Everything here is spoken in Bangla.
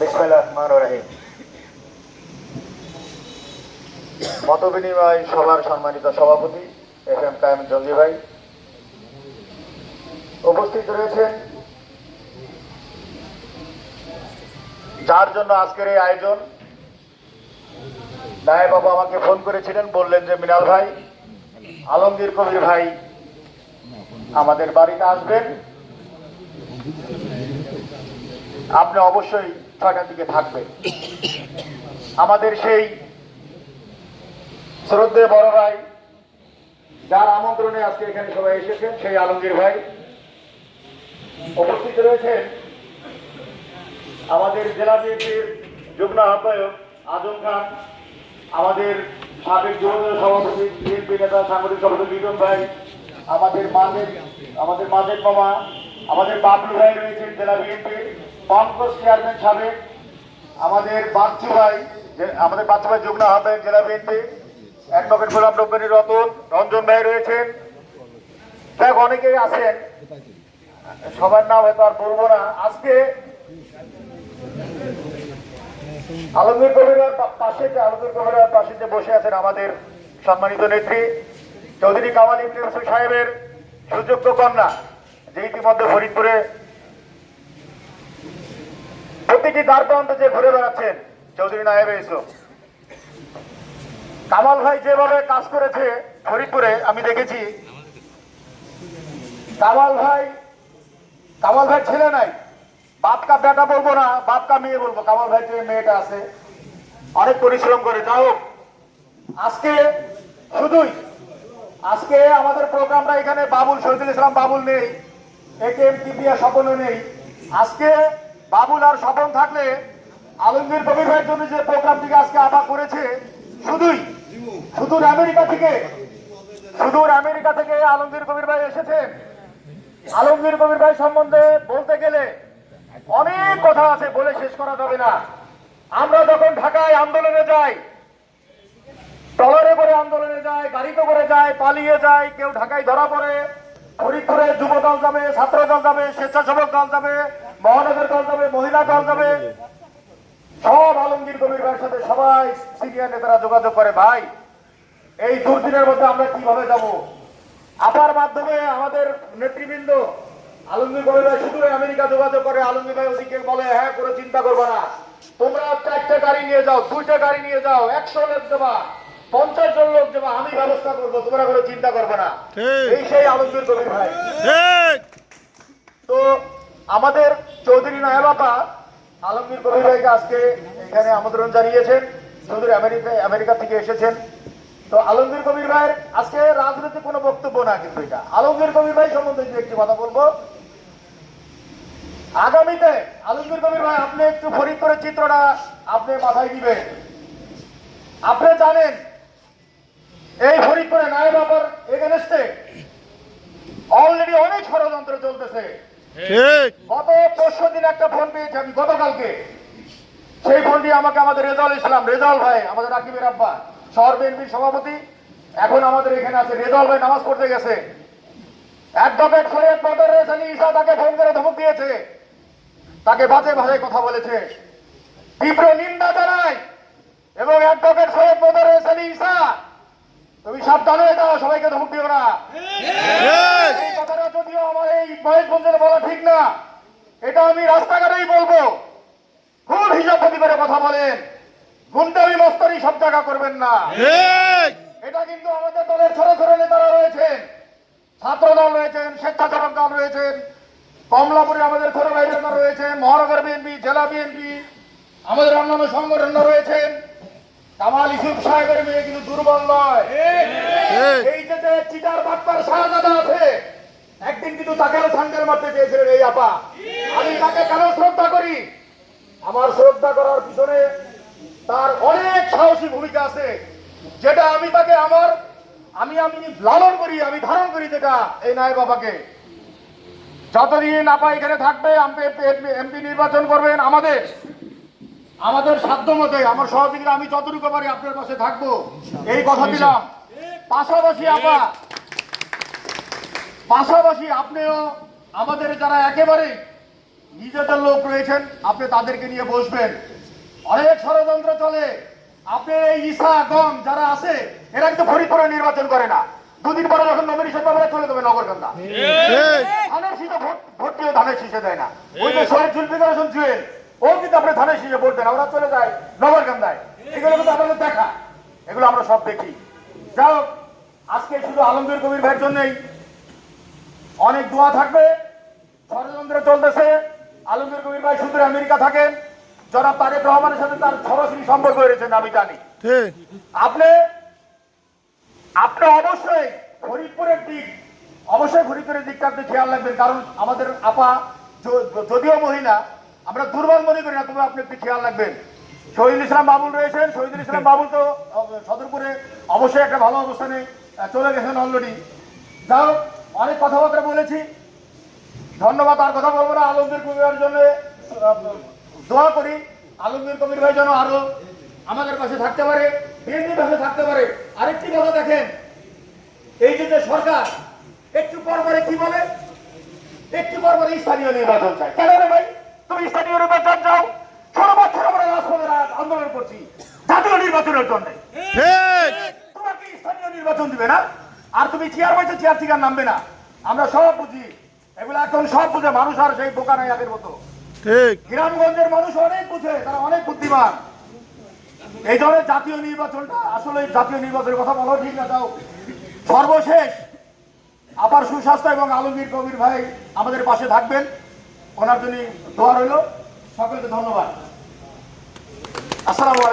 বিসমিল্লাহ রহমান রহিম। মত বিনিময় সভার সম্মানিত সভাপতি এফ এম কায়েম জঙ্গি ভাই। উপস্থিত রয়েছেন। যার জন্য আজকের এই আয়োজন নায় বাবা আমাকে ফোন করেছিলেন, বললেন যে মিনাল ভাই, আলমগীর কবির ভাই আমাদের বাড়িতে আসবেন। আপনি অবশ্যই ছয়টার দিকে থাকবেন আমাদের সেই শ্রদ্ধে বড় ভাই, যার আমন্ত্রণে আজকে এখানে সবাই এসেছেন, সেই আলমগীর ভাই। উপস্থিত রয়েছেন আমাদের জেলা বিএনপির যুগ্ম আহ্বায়ক আজম খান, আমাদের সাবেক যুবদল সভাপতি বিএনপি নেতা সাংগঠনিক সভাপতি বিজন ভাই, আমাদের মাঝের আমাদের মাঝের মামা, আমাদের বাবলু ভাই রয়েছেন জেলা বিএনপির। পঙ্কজ চেয়ারম্যান সাবেক আমাদের বাচ্চু ভাই আমাদের বাচ্চু ভাই যুগ্ম আহ্বায়ক জেলা বিএনপি, অ্যাডভোকেট গোলাম রব্বানি রতন, রঞ্জন ভাই রয়েছেন। দেখ, অনেকেই আছেন। সবার নাম হয়তো আর বলব না। আজকে আলমগীর কবিরার পাশে যে আলমগীর কবিরার পাশে যে বসে আছেন আমাদের সম্মানিত নেত্রী, চৌধুরী কামাল হোসেন সাহেবের সুযোগ্য কন্যা, যে ইতিমধ্যে ফরিদপুরে প্রতিটি দ্বার প্রান্তে যে ঘুরে বেড়াচ্ছেন, চৌধুরী নায়েব ইসুফ কামাল ভাই যেভাবে কাজ করেছে ফরিদপুরে, আমি দেখেছি। কামাল ভাই কামাল ভাই ছেলে নাই। বাপকা বেটা বলব না, বাপকা মেয়ে বলব। কামাল ভাই যে মেয়েটা আছে, অনেক পরিশ্রম করে। যাই হোক, আজকে শুধুই, আজকে আমাদের প্রোগ্রামটা এখানে বাবুল, শহীদুল ইসলাম বাবুল নেই একে এম টিপিয়া স্বপনও নেই। আজকে বাবুল আর স্বপন থাকলে আলমগীর কবির ভাইয়ের জন্য যে প্রোগ্রামটিকে আজকে আবার করেছে, শুধুই সুদূর আমেরিকা থেকে সুদূর আমেরিকা থেকে আলমগীর কবির ভাই এসেছেন আলমগীর কবির ভাই সম্বন্ধে বলতে গেলে অনেক কথা আছে বলে শেষ করা যাবে না। আমরা যখন ঢাকায় আন্দোলনে যাই, ট্রলারে করে আন্দোলনে যায় গাড়িতে করে যায় পালিয়ে যায় কেউ ঢাকায় ধরা পড়ে, ফরিদপুরে যুব দল যাবে ছাত্র দল যাবে, স্বেচ্ছাসেবক দল যাবে মহানগর দল যাবে মহিলা দল যাবে সব আলমগীর কবির ভাইয়ের সাথে সবাই সিনিয়র নেতারা যোগাযোগ করে ভাই এই দুর্দিনের মধ্যে আমরা কীভাবে যাব? আপার মাধ্যমে আমাদের নেতৃবৃন্দ আলমগীর কবির ভাই শুধু আমেরিকা যোগাযোগ করে আলমগীর ভাই ওদিকে বলে হ্যাঁ করে চিন্তা করবে না। তোমরা চারটে গাড়ি নিয়ে যাও দুইটা গাড়ি নিয়ে যাও একশো লোক দেবা পঞ্চাশ জন লোক দেবা আমি ব্যবস্থা করব তোমরা করে চিন্তা করবে না। এই সেই আলমগীর কবির ভাই। তো আমাদের চৌধুরী নায়াবাপা আলমগীর কবির ভাইকে আজকে এখানে আমন্ত্রণ জানিয়েছেন চৌধুরী আমেরিকা আমেরিকা থেকে এসেছেন। তো আলমগীর কবির ভাইয়ের আজকে রাজনৈতিক কোনো বক্তব্য না কিন্তু এটা। আলমগীর কবির ভাই সম্বন্ধে দু একটি কথা বলব। আগামীতে আলমগীর কবির ভাই, আপনি একটু ফরিদপুরের চিত্রটা আপনি মাথায় দিবেন। আপনি জানেন, এই ফরিদপুরে নায়েব আবার এগেনস্টে অলরেডি অনেক ষড়যন্ত্র চলতেছে। ঠিক। গত পরশু দিন একটা ফোন পেয়েছি আমি গতকালকে। সেই ফোনটি আমাকে আমাদের রেজাউল ইসলাম রেজাউল ভাই আমাদের রাকিবের আব্বা শহর বিএনপির সভাপতি এখন আমাদের এখানে আছে। রেজাউল ভাই নামাজ পড়তে গেছে। অ্যাডভোকেট সৈয়দ বদর রেসানি ঈসা তাকে ফোন করে ধমক দিয়েছে। তাকে বাজে ভাষায় কথা বলেছে। তীব্র নিন্দা জানাই এবং অ্যাডভোকেট সৈয়দ বদর রেসানি ঈসা তুমি সাবধান হয়ে যাও সবাইকে ধমক দিও না ঠিক এই কথাটা যদিও আমার এই মহেশগঞ্জের বলা ঠিক না। এটা আমি রাস্তাঘাটেই বলব। খুব হিসাব করে কথা বলেন। গুন্ডামি মস্তরি সব জায়গা করবেন না। এটা কিন্তু আমাদের দলের ছোট ছোট নেতারা রয়েছেন। ছাত্র দল রয়েছেন স্বেচ্ছাসেবক দল রয়েছেন কমলাপুরে আমাদের ছোট ভাই নেতা রয়েছেন মহানগর বিএনপি জেলা বিএনপি আমাদের অন্যান্য সংগঠন রয়েছেন। কামাল ইসুফ সাহেবের মেয়ে কিন্তু দুর্বল নয়। এই যে যে চিটার বাটপার শাহজাদা আছে একদিন কিন্তু তাকেও সাঙ্গেল মারতে চেয়েছিলেন এই আপা। আমি তাকে কেন শ্রদ্ধা করি? আমার শ্রদ্ধা করার পিছনে তার অনেক সাহসী ভূমিকা আছে। যেটা আমি তাকে আমার, আমি আমি লালন করি, আমি ধারণ করি যেটা এই নায় বাবাকে। যতদিন আপা এখানে থাকবে, এমপি নির্বাচন করবেন আমাদের আমাদের সাধ্য মতে আমার সহযোগীরা, আমি যতটুকু পারি আপনার পাশে থাকব। এই কথা দিলাম। পাশাপাশি আপা পাশাপাশি আপনিও আমাদের যারা একেবারে নিজেদের লোক রয়েছেন আপনি তাদেরকে নিয়ে বসবেন। অনেক ষড়যন্ত্র চলে। আপনি এই ঈসা গম যারা আছে এরা কিন্তু ফরিদপুরে নির্বাচন করে না। দুদিন পরে যখন নমিনেশন পাবে চলে যাবে নগরকান্দা ঠিক। ধানের শীষে ভোট ভোট ধানের শীষে দেয় না। ওই যে শহীদ জুলফিকার হোসেন জুয়েল ও কিন্তু আপনি ধানের শীষে ভোট দেন আমরা চলে যাই নগরকান্দায় এগুলো কিন্তু আমাদের দেখা। এগুলো আমরা সব দেখি। যাই হোক আজকে শুধু আলমগীর কবির ভাইয়ের জন্যই অনেক দোয়া থাকবে। ষড়যন্ত্র চলতেছে। আলমগীর কবির ভাই শুধু আমেরিকা থাকেন। জনাব তারেক রহমানের সাথে তার সরাসরি সম্পর্ক রয়েছেন আমি জানি আপনি আপনি অবশ্যই ফরিদপুরের দিক অবশ্যই ফরিদপুরের দিকটা আপনি খেয়াল রাখবেন কারণ আমাদের আপা যদিও মহিলা আমরা দুর্বল মনে করি না তবে আপনি একটু খেয়াল রাখবেন। শহীদুল ইসলাম বাবুল রয়েছেন। শহীদুল ইসলাম বাবুল তো সদরপুরে অবশ্যই একটা ভালো অবস্থানে চলে গেছেন অলরেডি যাই হোক, অনেক কথাবার্তা বলেছি। ধন্যবাদ আর কথা বলব না। আলমগীর কবির জন্য দোয়া করি। আলমগীর কবির ভাই যেন আরও আমাদের পাশে থাকতে পারে বিএনপির পাশে থাকতে পারে। আরেকটি কথা দেখেন এই যে যে সরকার একটু পর পরে কি বলে? একটু পর পরে স্থানীয় নির্বাচন চাই কেন রে ভাই? তুমি স্থানীয় নির্বাচন চাও? ষোলো বছর আমরা রাজপথে রা- আন্দোলন করছি। জাতীয় নির্বাচনের জন্য। তোমাকে স্থানীয় নির্বাচন দিবে না? আর তুমি চেয়ার পাইছো চেয়ার থেকে নামবে না। আমরা সব বুঝি। এগুলো এখন সব বুঝে মানুষ আর সেই বোকা নাই আগের মতো। ঠিক। গ্রামগঞ্জের মানুষ অনেক বুঝে তারা অনেক বুদ্ধিমান। এই ধরনের জাতীয় নির্বাচনটা আসলে জাতীয় নির্বাচনের কথা বলো ঠিক না? তাও সর্বশেষ আবার সুস্বাস্থ্য এবং আলমগীর কবির ভাই আমাদের পাশে থাকবেন। ওনার জন্য দোয়া রইল। সকলকে ধন্যবাদ। আসসালামু আলাইকুম।